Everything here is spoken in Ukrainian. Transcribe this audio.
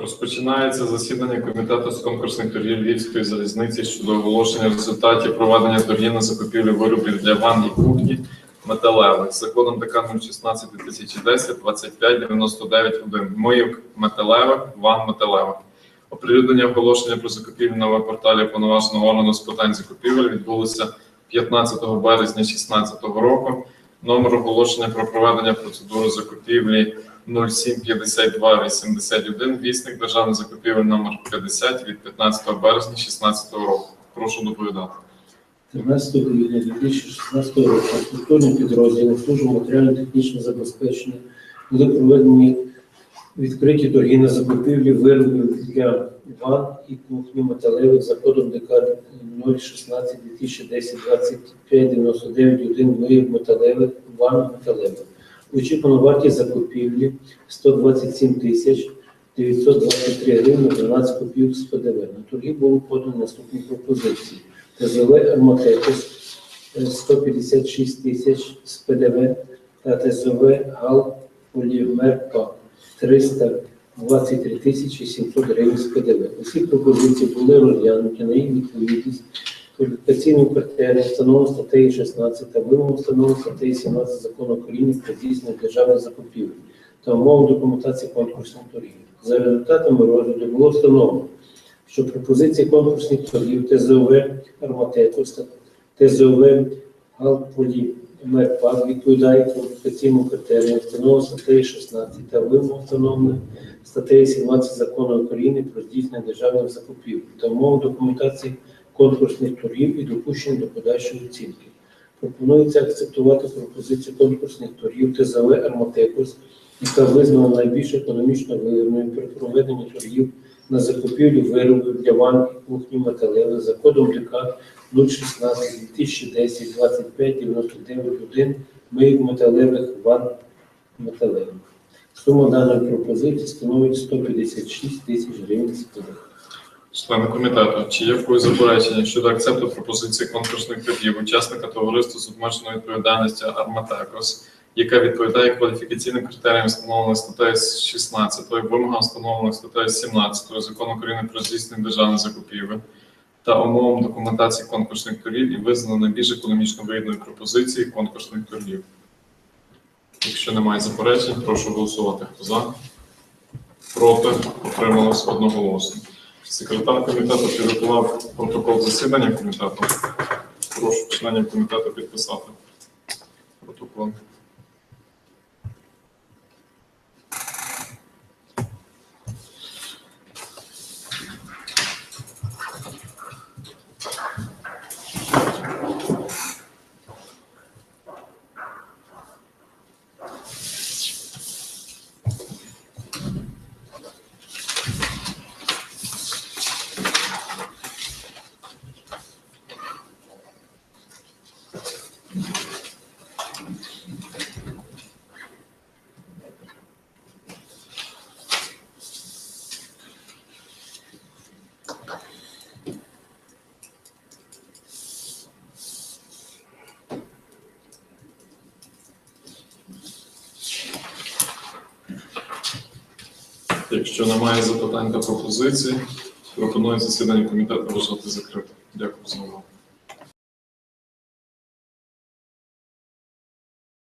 Розпочинається засідання комітету з конкурсних торгів Львівської залізниці щодо оголошення результатів проведення торгів на закупівлю виробів для ванн і кухні металевих. Законом ДК 016 2010 25 99 1. Мийок металевих, ванн металевих. Оприлюднення оголошення про закупівлю на веб-порталі повноваженого органу з питань закупівель відбулося 15 березня 2016 року. Номер оголошення про проведення процедури закупівлі 075281, вісник державних закупівель номер 50 від 15 березня 2016 року. Прошу доповідати. 13 грудня 2016 року структурні підрозділи служби матеріально-технічного забезпечення були проведені відкриті торги на закупівлі виробів для ван і кухні металевих за кодом ДК 016 2010 25 99 1 виїв металевих ван металевих. Очікувана вартість закупівлі 127 тисяч 923 гривні 12 копійок з ПДВ. На торги було подано наступні пропозиції. ТЗВ «Арматекос» е, 156 тисяч з ПДВ та ТЗВ «Гал Полімер ПА» 323 тисячі 700 гривень з ПДВ. Усі пропозиції були розглянуті на їх відповідність кваліфікаційним критеріям, встановлено статтею 16 та вимогам встановлено статтею 17 Закону України про здійснення державних закупівель та умови документації конкурсних торгів. За результатами розгляду було встановлено, що пропозиції конкурсних торгів ТЗОВ «Арматекос» та ТЗОВ «Галполі МРПА» відповідає кваліфікаційним критеріям, встановлено статтею 16 та вимогам встановлених статтею 17 Закону України про здійснення державних закупівель та умови документації конкурсних торгів і допущення до подальшої оцінки. Пропонується акцептувати пропозицію конкурсних торгів ТЗВ «Арматекос», яка визнана найбільш економічно вигідною при проведенні торгів на закупівлю виробів для ванн і кухні металевих за кодом ДК 016 2010 25 99 1 мийок металевих ванн металевих. Сума даної пропозиції становить 156 тисяч гривень з. Члени комітету, чи є в когось заперечення щодо акцепту пропозиції конкурсних торгів учасника товариства з обмеженою відповідальністю Арматекос, яка відповідає кваліфікаційним критеріям, встановлених статтею 16, вимогам встановлених статтею 17 Закону України про здійснення державних закупівель та умовам документації конкурсних торгів і визнано найбільш економічно вигідною пропозиції конкурсних торгів. Якщо немає заперечень, прошу голосувати. Хто за? Проти? Утрималось одноголосно. Секретар комітету підготував протокол засідання комітету. Прошу членів комітету підписати протокол. Якщо немає запитань та пропозицій, пропоную засідання комітету вважати закритим. Дякую за увагу.